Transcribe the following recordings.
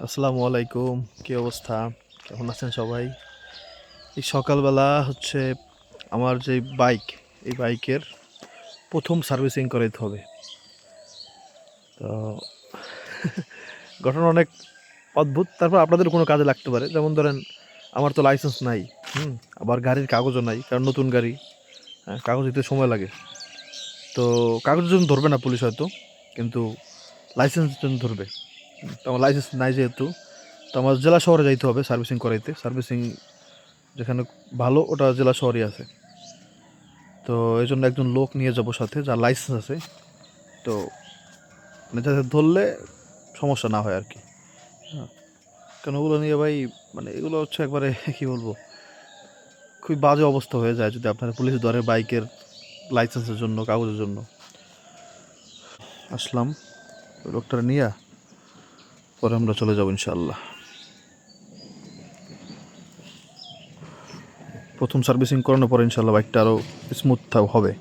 আসসালামু আলাইকুম, কী অবস্থা? কেমন আছেন সবাই? এই সকালবেলা হচ্ছে আমার যে বাইক, এই বাইকের প্রথম সার্ভিসিং করাইতে হবে। তো ঘটনা অনেক অদ্ভুত। তারপর আপনাদের কোনো কাজে লাগতে পারে। যেমন ধরেন, আমার তো লাইসেন্স নাই, হুম? আবার গাড়ির কাগজও নাই, কারণ নতুন গাড়ি হ্যাঁ? কাগজ দিতে সময় লাগে। তো কাগজের জন্য ধরবে না পুলিশ হয়তো, কিন্তু লাইসেন্সের জন্য ধরবে। তো আমার লাইসেন্স নাই যেহেতু, তো আমার জেলা শহরে যাইতে হবে সার্ভিসিং করাইতে। সার্ভিসিং যেখানে ভালো, ওটা জেলা শহরই আছে। তো এই জন্য একজন লোক নিয়ে যাব সাথে, যার লাইসেন্স আছে। তো মানে যাতে ধরলে সমস্যা না হয় আর কি হ্যাঁ ওগুলো নিয়ে ভাই মানে এগুলো হচ্ছে একবারে, কী বলব, খুবই বাজে অবস্থা হয়ে যায় যদি আপনার পুলিশ ধরে বাইকের লাইসেন্সের জন্য, কাগজের জন্য। আসলাম। ওই লোকটা নিয়ে পরে আমরা চলে যাব ইনশাল্লাহ প্রথম সার্ভিসিং করানোর পরে ইনশাল্লাহ বাইকটা আরও স্মুথ হবে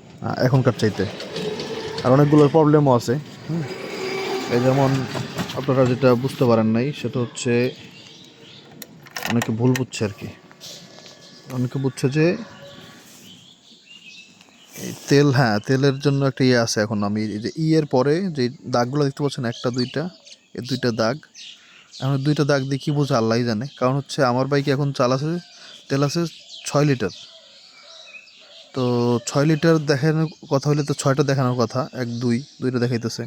এখনকার চাইতে। আর অনেকগুলো প্রবলেমও আছে। এই যেমন আপনারা যেটা বুঝতে পারেন নাই, সেটা হচ্ছে অনেকে ভুল বুঝছে আর কি। অনেকে বুঝছে যে তেল হ্যাঁ তেলের জন্য একটা ইয়ে আছে এখন। আমি যে ইয়ের পরে যে দাগগুলো দেখতে পাচ্ছেন, একটা, দুইটা এই দুইটা দাগ। এখন দুইটা দাগ দিয়ে কী বোঝা আল্লাহ জানে। কারণ হচ্ছে আমার বাইকে এখন চাল আছে, তেল আছে ছয় লিটার। তো ছয় লিটার দেখানোর কথা হলে তো ছয়টা দেখানোর কথা, এক, দুই, দুইটা দেখাইতেছে।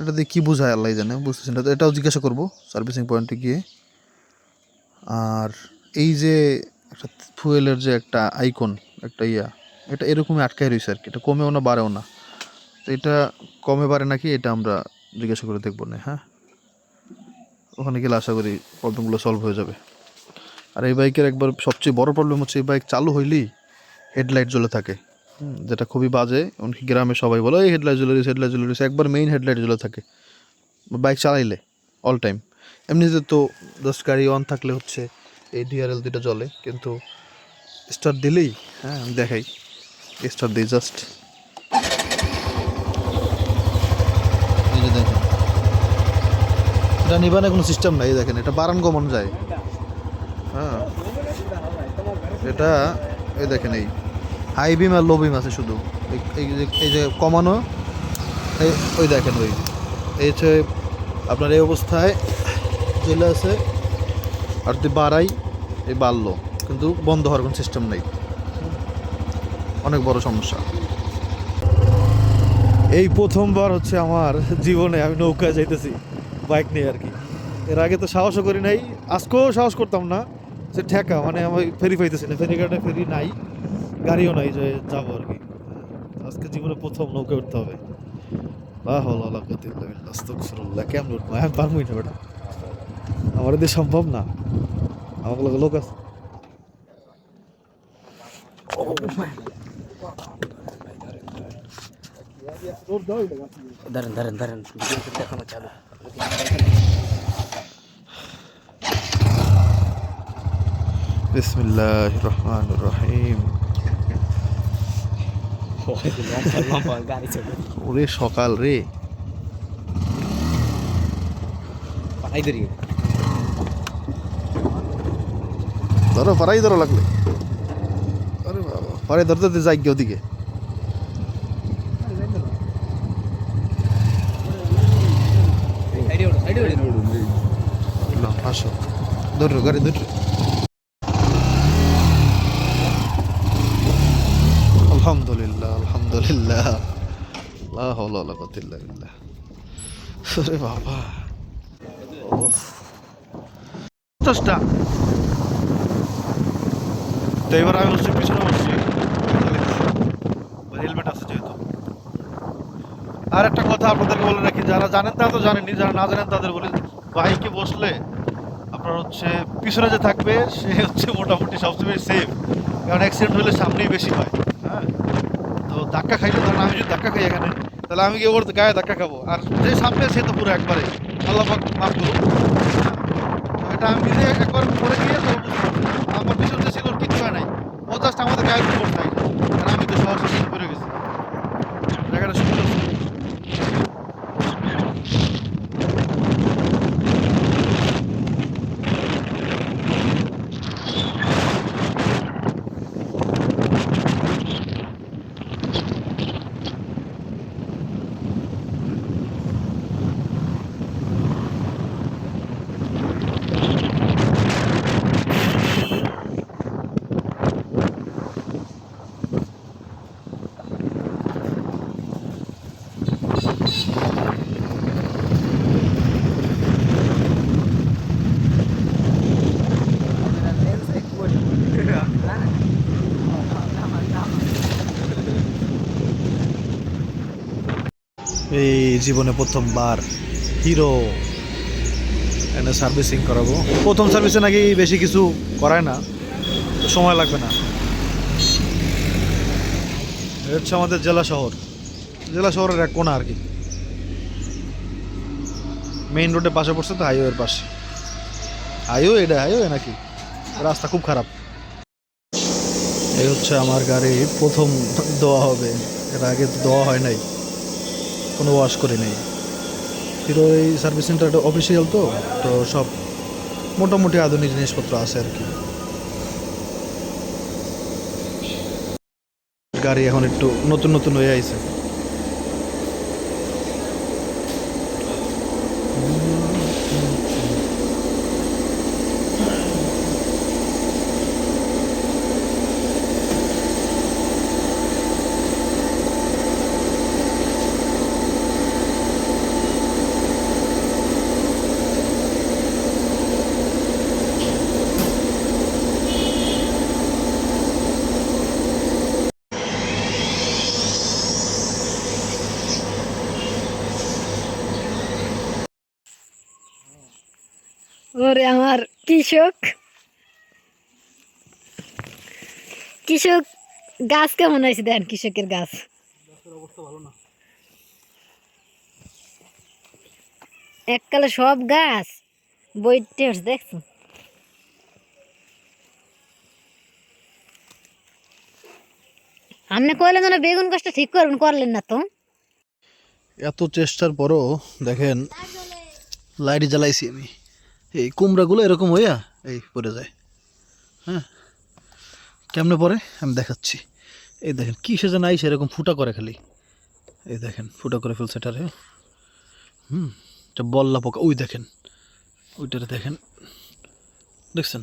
এটা দিয়ে কী বোঝায় আল্লাহ জানে বুঝতেছি না। তো এটাও জিজ্ঞাসা করব সার্ভিসিং পয়েন্টে গিয়ে। আর এই যে একটা ফুয়েলের যে একটা আইকন, একটা ইয়া, এটা এরকমই আটকায় রয়েছে আর কি। এটা কমেও না, বাড়েও না। তো এটা কমে বাড়ে নাকি, এটা আমরা জিজ্ঞাসা করে দেখব না হ্যাঁ? ওখানে গেলে আশা করি প্রবলেমগুলো সলভ হয়ে যাবে। আর এই বাইকের একবার সবচেয়ে বড় প্রবলেম হচ্ছে, এই বাইক চালু হইলেই হেডলাইট জ্বলে থাকে। যেটা খুবই বাজে। এমনকি গ্রামে সবাই বলে, এই হেডলাইট জ্বলে রয়েছে হেডলাইট জ্বলে রয়েছে একবার মেইন হেডলাইট জ্বলে থাকে। বাইক চালাইলে অল টাইম এমনিতে তো জাস্ট গাড়ি অন থাকলে হচ্ছে এই ডিআরএল দুটো জ্বলে, কিন্তু স্টার্ট দিলেই হ্যাঁ আমি দেখাই। স্টার্ট দিই জাস্ট এই দেখেন। এটা নিবানে কোনো সিস্টেম নাই দেখেন, এটা বারান গমন যায়। হ্যাঁ। এটা, এই দেখেন এই। হাই বিম আর লো বিম আছে শুধু। এই- এই যে এই যে কমানো, এই, ওই দেখেন ওই। এই হচ্ছে আপনার এই অবস্থায় চলে আছে আর যদি বাড়াই, এই বাড়লো। কিন্তু বন্ধ হওয়ার কোনো সিস্টেম নেই। অনেক বড় সমস্যা। এই প্রথমবার হচ্ছে আমার জীবনে আমি নৌকায় যাইতেছি বাইক নিয়ে আর কি। এর আগে তো সাহসও করি নাই, আজকেও সাহস করতাম না, যে ঠেকা মানে আমি ফেরি পাইতেছি না ফেরি ঘাটে ফেরি নাই, গাড়িও নাই যে যাব আর কি। আজকে জীবনে প্রথম নৌকায় উঠতে হবে। কেমন উঠবো? বেটা। আমার এদের সম্ভব না। আমার লোক আছে। ধরেন ধরেন ধরেন দেখানো চালু বিসমিল্লাহ রহমান রহিম। ওরে সকাল রে। পাঠাই ধরি ধরো পারাই ধরো লাগলে। আরে বাবা পারে ধরতে ধরতে যাই গিয়ে ওদিকে। না, আসো ধরো গাড়ি ধরো আলহামদুলিল্লাহ আলহামদুলিল্লাহ বাবা এবার আমি পিছনে বসছি হেলমেট আছে যেহেতু আর একটা কথা আপনাদেরকে বলে রাখি যারা জানেন তারা তো জানেনই যারা না জানেন তাদের বলি বাইকে বসলে আপনার হচ্ছে পিছনে যে থাকবে, সে হচ্ছে মোটামুটি সবসময় সেফ কারণ অ্যাক্সিডেন্ট হলে সামনেই বেশি হয় হ্যাঁ? তো ধাক্কা খাইলে ধরেন আমি যদি ধাক্কা খাই এখানে, তাহলে আমি গিয়ে ওর গায়ে ধাক্কা খাব? আর যে সামনে, সে তো পুরো একবারে, আল্লাহ মাফ হ্যাঁ? এটা আমি নিজে একবার পড়ে গিয়ে তো আমার পিছনে ছিল কিচ্ছু হয় নাই। ও জাস্ট আমাদের গায়ে উপর নাই। আর আমি তো সহজে পড়ে গেছি। জীবনে প্রথমবার হিরো এনে সার্ভিসিং করাবো। প্রথম সার্ভিসে নাকি বেশি কিছু করায় না, সময় লাগবে না। হচ্ছে আমাদের জেলা শহর। জেলা শহরের এক কোণা আর কি মেইন রোডের পাশে পড়ছে তো হাইওয়ের পাশে। হাইওয়ে এটা হাইওয়ে নাকি? রাস্তা খুব খারাপ। এই হচ্ছে আমার গাড়ি প্রথম দেওয়া হবে। এর আগে তো দেওয়া হয় নাই। কোনো ওয়াশ করি নাই। হিরো এই সার্ভিস সেন্টারটা অফিসিয়াল তো তো সব মোটামুটি আধুনিক জিনিসপত্র আছে আর কি। গাড়ি এখন একটু নতুন নতুন হয়ে আইছে। ওরে আমার কৃষক। কৃষক গাছ কেমন হয়েছে দেন, কৃষকের গাছ? এককালে সব গাছ হচ্ছে দেখছ আপনি কইলেন যেন বেগুন গাছটা ঠিক করবেন করলেন না তো। এত চেষ্টার পরও দেখেন, লাইট জ্বালাইছি আমি। এই কুমড়াগুলো এরকম হইয়া এই পড়ে যায়। হ্যাঁ? কেমনে পরে আমি দেখাচ্ছি। এই দেখেন কী কিসে যেন আইসে এরকম ফুটা করে খালি। এই দেখেন, ফুটা করে ফেলছে এটারে। হুম, এটা বল্লা পোকা। ওই দেখেন, ওইটারে দেখেন। দেখছেন?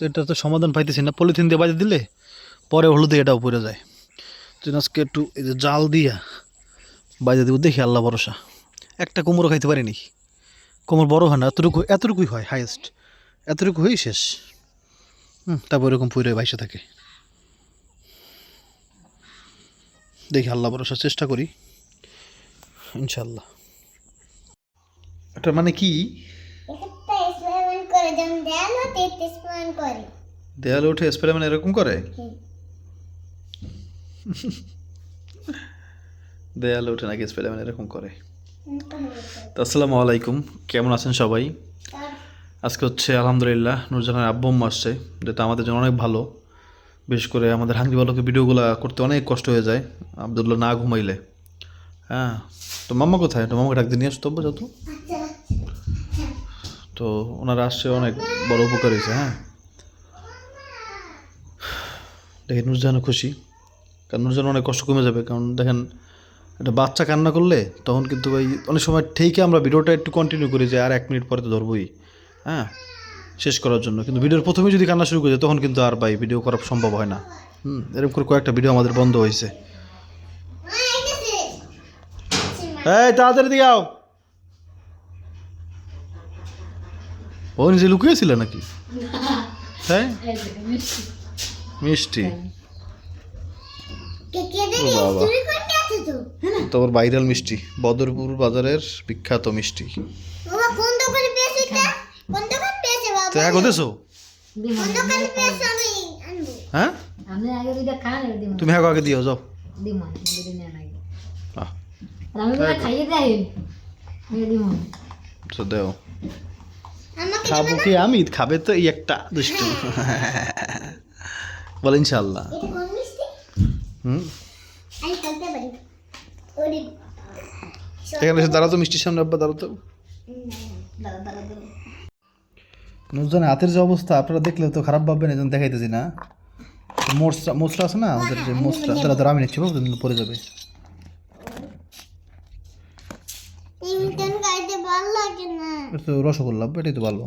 এটা তো সমাধান পাইতেছি না। পলিথিন দিয়ে বাজে দিলে পরে হলুদে এটাও পড়ে যায়। তো আজকে একটু এই যে জাল দিয়া বাজে দেবো, দেখি আল্লাহ ভরসা। একটা কুমড়ো খাইতে পারিনি। কোমর বড় হয় না এতটুকু এতটুকুই হয় হাইয়েস্ট এতটুকু হয়েই শেষ। হুম তারপর এরকম পুরে বাইসে থাকে। দেখি আল্লাহ ভরসা চেষ্টা করি। ইনশাল্লাহ এটা মানে কি? দেয়াল উঠে স্প্রে মানে এরকম করে? দেয়ালে উঠে নাকি স্প্রে মানে এরকম করে? আসসালামু আলাইকুম। কেমন আছেন সবাই? আজকে হচ্ছে আলহামদুলিল্লাহ নুরজাহানের আব্বু আম্মু আসছে। যেটা আমাদের জন্য অনেক ভালো বিশেষ করে আমাদের হাঙ্গি বালকে ভিডিওগুলো করতে অনেক কষ্ট হয়ে যায়। আবদুল্লাহ না ঘুমাইলে। হ্যাঁ তো মাম্মা কোথায়? তো মামাকে ডাকতে নিয়ে আসতো যত তো ওনারা আসছে অনেক বড় উপকার হয়েছে হ্যাঁ। দেখেন নুরজাহানও খুশি। কারণ নুরজাহান অনেক কষ্ট কমে যাবে। কারণ দেখেন একটা বাচ্চা কান্না করলে তখন কিন্তু ওই অনেক সময় ঠিকই আমরা ভিডিওটা একটু কন্টিনিউ করি যে আর এক মিনিট পরে তো ধরবই। হ্যাঁ? শেষ করার জন্য। কিন্তু ভিডিওর প্রথমে যদি কান্না শুরু করে দেয়, তখন কিন্তু আর ভাই ভিডিও করা সম্ভব হয় না। হুম? এরকম করে কয়েকটা ভিডিও আমাদের বন্ধ হয়েছে। এই তাড়াতাড়ি দিয়ে আও। ও নিজে লুকিয়েছিল নাকি? হ্যাঁ? মিষ্টি। কে কে ও বাবা। তারপর ভাইরাল মিষ্টি বদরপুর বাজারের বিখ্যাত মিষ্টি। বাবা কোন দোকানে পেয়েছে এটা? কোন দোকানে পেয়েছে বাবা? তো এক হতেছো কোন দোকানে পেয়েছে আমি? হ্যাঁ? আগে তুমি এক আগে দিও যাও। আগে আগে। দেও। আমাকে খাব কি আমি? খাবে তো এই একটা দুষ্টু। বল ইনশাল্লাহ এটা কোন মিষ্টি? হুম? এখানে এসে দাঁড়াতো মিষ্টির সামনে আব্বা দাঁড়াতো নুরজানের হাতের যে অবস্থা আপনারা দেখলে তো খারাপ ভাববেন এই জন্য দেখাইতেছি না। মোসরা মোসরা আছে না আমাদের যে মোসরা তারা তারা আমি নিচ্ছি বাবু পরে যাবে। রসগোল্লা এটাই তো ভালো।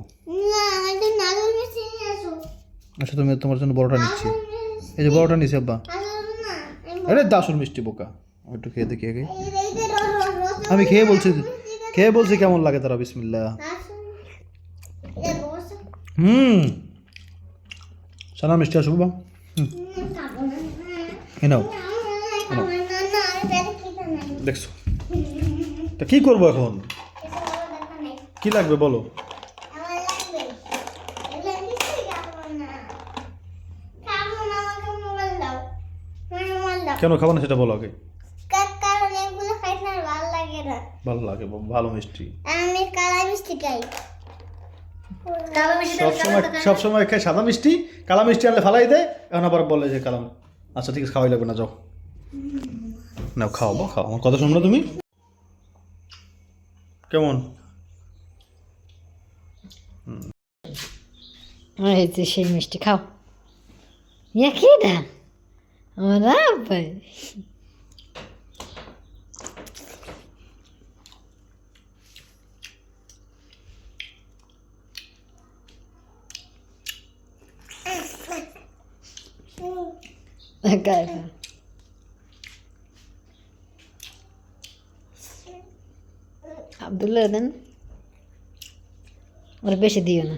আচ্ছা তুমি তোমার জন্য বড়টা নিচ্ছি। এই যে বড়টা নিচ্ছি আব্বা। আরে দাসুর মিষ্টি বোকা। একটু খেয়ে দেখি আগে। আমি খেয়ে বলছি খেয়ে বলছি কেমন লাগে তারা বিসমিল্লা হুম। সানা মিষ্টি আসো বাবা। হুম। খাব না এ নাও। না না না আমি পেটে খেতে নাই দেখছ? তা কি করব এখন? কি লাগবে বলো আমার লাগবে এগুলো নিশ্চয়ই খাব না খাব না আমাকে মোবাইল দাও আমার মোবাইল দাও কেন খাব না সেটা বলো আগে। কারণ এগুলো খাইতে আমার ভালো লাগে না? ভালো লাগে ভালো মিষ্টি। আমি কালা মিষ্টি খাই। কালো মিষ্টি সবসময় সবসময় খাই সাদা মিষ্টি কালা মিষ্টি আনলে ফালাই দেয় এখন আবার বলে যে কালাম আচ্ছা ঠিক আছে খাওয়াই লাগবে না যাও। নাও খাওয়াবো খাও আমার কথা শুনলো তুমি? কেমন? এই যে সেই মিষ্টি খাও। ইয়া কি না আমার আব্বাই গায়ে আবদুল্লাহ দেন ওরা বেশি দিও না